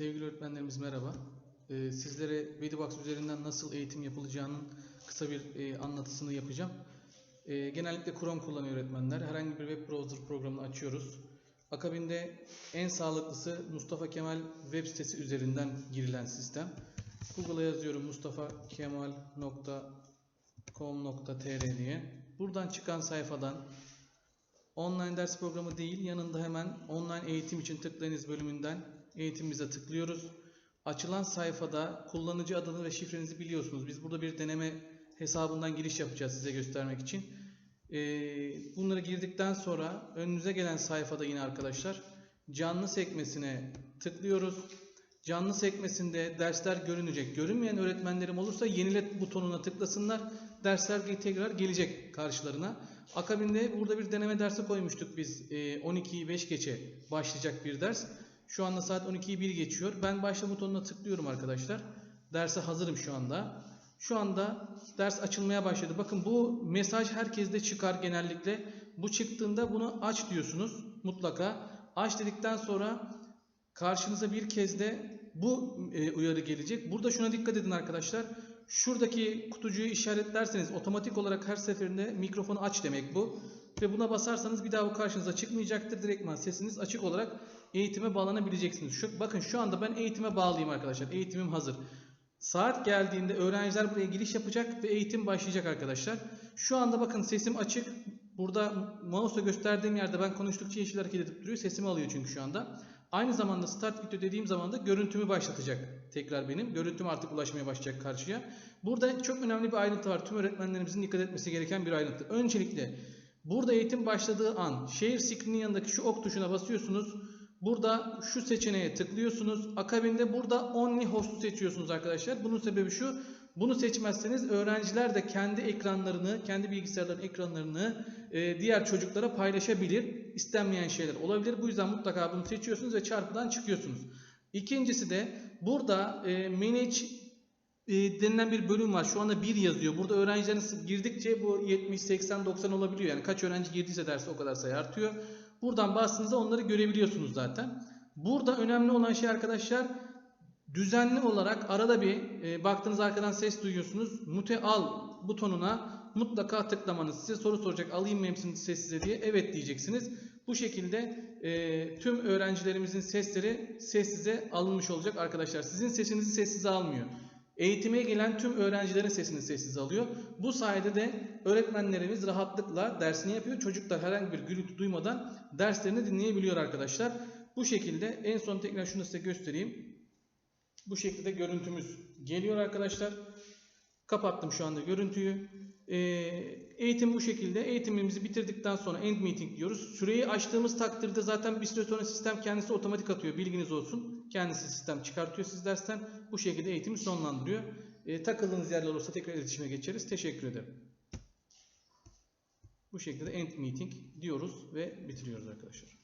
Sevgili öğretmenlerimiz merhaba. Ee, sizlere Vedibox üzerinden nasıl eğitim yapılacağının kısa bir e, anlatısını yapacağım. Ee, genellikle Chrome kullanıyor öğretmenler. Herhangi bir web browser programını açıyoruz. Akabinde en sağlıklısı Mustafa Kemal web sitesi üzerinden girilen sistem. Google'a yazıyorum mustafakemal.com.tr diye. Buradan çıkan sayfadan Online ders programı değil, yanında hemen online eğitim için tıklayınız bölümünden eğitimimize tıklıyoruz. Açılan sayfada kullanıcı adını ve şifrenizi biliyorsunuz. Biz burada bir deneme hesabından giriş yapacağız size göstermek için. Ee, bunları girdikten sonra önünüze gelen sayfada yine arkadaşlar canlı sekmesine tıklıyoruz. Canlı sekmesinde dersler görünecek. Görünmeyen öğretmenlerim olursa yenilet butonuna tıklasınlar. Dersler tekrar gelecek karşılarına. Akabinde burada bir deneme dersi koymuştuk biz. E, 12'yi 5 geçe başlayacak bir ders. Şu anda saat 12'yi 1 geçiyor. Ben başla butonuna tıklıyorum arkadaşlar. Derse hazırım şu anda. Şu anda ders açılmaya başladı. Bakın bu mesaj herkeste çıkar genellikle. Bu çıktığında bunu aç diyorsunuz mutlaka. Aç dedikten sonra karşınıza bir kez de bu e, uyarı gelecek. Burada şuna dikkat edin arkadaşlar. Şuradaki kutucuğu işaretlerseniz otomatik olarak her seferinde mikrofonu aç demek bu. Ve buna basarsanız bir daha bu karşınıza çıkmayacaktır. Direktman sesiniz açık olarak eğitime bağlanabileceksiniz. Şu, bakın şu anda ben eğitime bağlıyım arkadaşlar. Eğitimim hazır. Saat geldiğinde öğrenciler buraya giriş yapacak ve eğitim başlayacak arkadaşlar. Şu anda bakın sesim açık. Burada mouse'la gösterdiğim yerde ben konuştukça yeşil hareket edip duruyor. Sesimi alıyor çünkü şu anda. Aynı zamanda start video dediğim zaman da görüntümü başlatacak tekrar benim. Görüntüm artık ulaşmaya başlayacak karşıya. Burada çok önemli bir ayrıntı var. Tüm öğretmenlerimizin dikkat etmesi gereken bir ayrıntı. Öncelikle burada eğitim başladığı an share screen'in yanındaki şu ok tuşuna basıyorsunuz. Burada şu seçeneğe tıklıyorsunuz. Akabinde burada only host'u seçiyorsunuz arkadaşlar. Bunun sebebi şu. Bunu seçmezseniz öğrenciler de kendi ekranlarını, kendi bilgisayarların ekranlarını e, diğer çocuklara paylaşabilir. İstenmeyen şeyler olabilir. Bu yüzden mutlaka bunu seçiyorsunuz ve çarpıdan çıkıyorsunuz. İkincisi de burada e, manage denilen bir bölüm var. Şu anda 1 yazıyor. Burada öğrencilerin girdikçe bu 70, 80, 90 olabiliyor. Yani kaç öğrenci girdiyse derse o kadar sayı artıyor. Buradan bastığınızda onları görebiliyorsunuz zaten. Burada önemli olan şey arkadaşlar düzenli olarak arada bir e, baktığınız arkadan ses duyuyorsunuz. Mute al butonuna mutlaka tıklamanız. Size soru soracak alayım mı hepsini sessize diye. Evet diyeceksiniz. Bu şekilde e, tüm öğrencilerimizin sesleri sessize alınmış olacak arkadaşlar. Sizin sesinizi sessize almıyor. Eğitime gelen tüm öğrencilerin sesini sessiz alıyor. Bu sayede de öğretmenlerimiz rahatlıkla dersini yapıyor. Çocuklar herhangi bir gürültü duymadan derslerini dinleyebiliyor arkadaşlar. Bu şekilde en son tekrar şunu size göstereyim. Bu şekilde görüntümüz geliyor arkadaşlar. Kapattım şu anda görüntüyü. Ee, eğitim bu şekilde. Eğitimimizi bitirdikten sonra end meeting diyoruz. Süreyi açtığımız takdirde zaten bir süre sonra sistem kendisi otomatik atıyor. Bilginiz olsun. Kendisi sistem çıkartıyor siz dersten. Bu şekilde eğitimi sonlandırıyor. Ee, takıldığınız yerler olursa tekrar iletişime geçeriz. Teşekkür ederim. Bu şekilde end meeting diyoruz ve bitiriyoruz arkadaşlar.